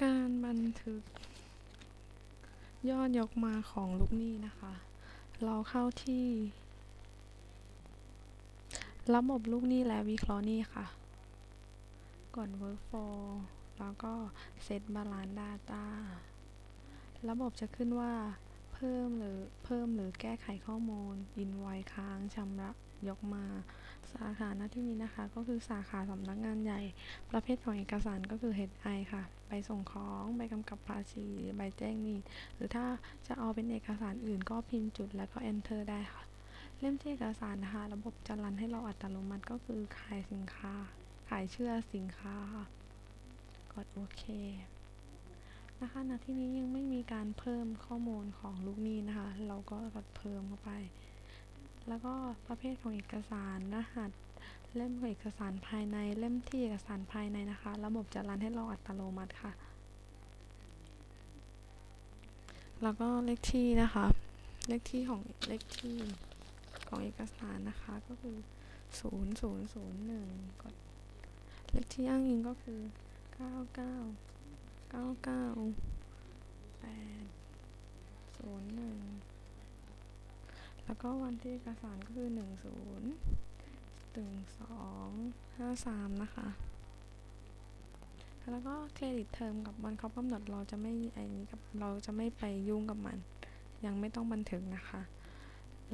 การบันทึก ยอดยกมาของลูกหนี้นะคะ เราเข้าที่ ระบบลูกหนี้และวิเคราะห์หนี้ค่ะ กด workflow แล้วก็ set balance data ระบบจะขึ้นว่า พิ่มหรือเพิ่มหรือแก้ไขข้อมูล invoice ค้างชำระยกมา สาขาหน้าที่นี้นะคะ ก็คือสาขาสำนักงานใหญ่ ประเภทของเอกสารก็คือ HI ค่ะ ใบส่งของใบกำกับภาษีใบแจ้งหนี้หรือถ้าจะเอาเป็นเอกสารอื่นก็พิมพ์จุดแล้วก็ enter ได้ค่ะ เล่มที่เอกสารนะคะ ระบบจะรันให้เราอัตโนมัติก็คือขายสินค้า ขายเชื่อสินค้าค่ะกดโอเค นะคะณที่นี้ยังไม่มีการเพิ่มข้อมูลของลูกหนี้นะคะ เราก็กดเพิ่มเข้าไป แล้วก็ประเภทของเอกสารรหัสเล่มของเอกสารภายในเล่มที่เอกสารภายในนะคะ ระบบจะรันให้เราอัตโนมัติค่ะ แล้วก็เลขที่นะคะ เลขที่ของเลขที่ของเอกสารนะคะก็คือศูนย์ศูนย์ศูนย์หนึ่งกดเลขที่อ้างอิงก็คือเก้า เก้าเก้าแปดศูนย์หนึ่งแล้วก็วันที่เอกสารก็คือหนึ่งศูนย์หนึ่งสองห้าสามนะคะ แล้วก็เครดิตเทอมกับวันครบกำหนดเราจะไม่ไอ้นี้กับเราจะไม่ไปยุ่งกับมัน ยังไม่ต้องบันทึกนะคะ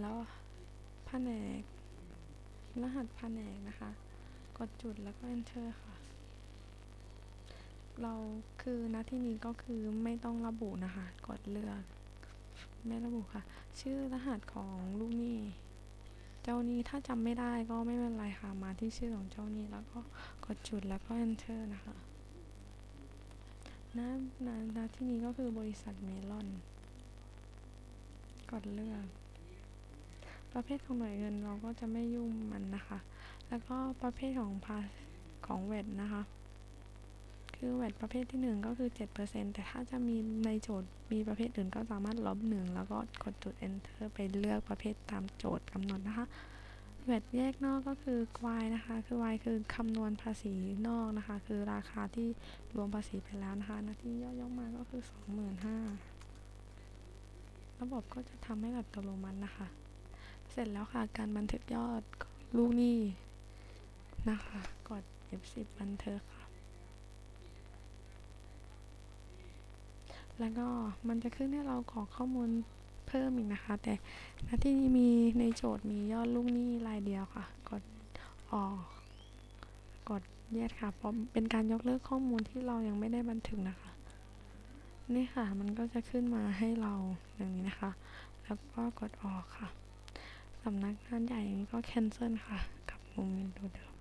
แล้วแผนกรหัสแผนกนะคะ กดจุดแล้วก็ enter ค่ะ เราคือณที่นี้ก็คือไม่ต้องระบุนะคะ กดเลือก ไม่ระบุค่ะ ชื่อรหัสของลูกหนี้ เจ้าหนี้ถ้าจำไม่ได้ก็ไม่เป็นไรค่ะ มาที่ชื่อของเจ้าหนี้แล้วก็กดจุดแล้วก็ enter นะคะณณณที่นี้ก็คือบริษัทเมลอน กดเลือก ประเภทของหน่วยเงินเราก็จะไม่ยุ่งมันนะคะ แล้วก็ประเภทของภาของเวทนะคะ คือเวทประเภทที่หนึ่งก็คือ 7%แต่ถ้าจะมีในโจทย์มีประเภทอื่นก็สามารถลบหนึ่งแล้วก็กดจุด enter ไปเลือกประเภทตามโจทย์กำหนดนะคะเวทแยกนอกก็คือ y นะคะ คือ y คือคำนวณภาษีนอกนะคะ คือราคาที่รวมภาษีไปแล้วนะคะน้าที่ย่อยๆมาก็คือ 25,000ระบบก็จะทำให้อัตโนมัตินะคะ เสร็จแล้วค่ะการบันทึกยอดลูกหนี้นะคะ กด F10 บันทึกค่ะ แล้วก็มันจะขึ้นให้เรากรอกข้อมูลเพิ่มอีกนะคะ แต่ที่นี้มีในโจทย์มียอดลูกหนี้รายเดียวค่ะ กดออกกดเย็ดค่ะเพราะเป็นการยกเลิกข้อมูลที่เรายังไม่ได้บันทึกนะคะ นี่ค่ะมันก็จะขึ้นมาให้เราอย่างนี้นะคะ แล้วก็กดออกค่ะสำนักงานใหญ่อย่างนี้ก็ cancel ค่ะ กับมุมวินโดว์เดิม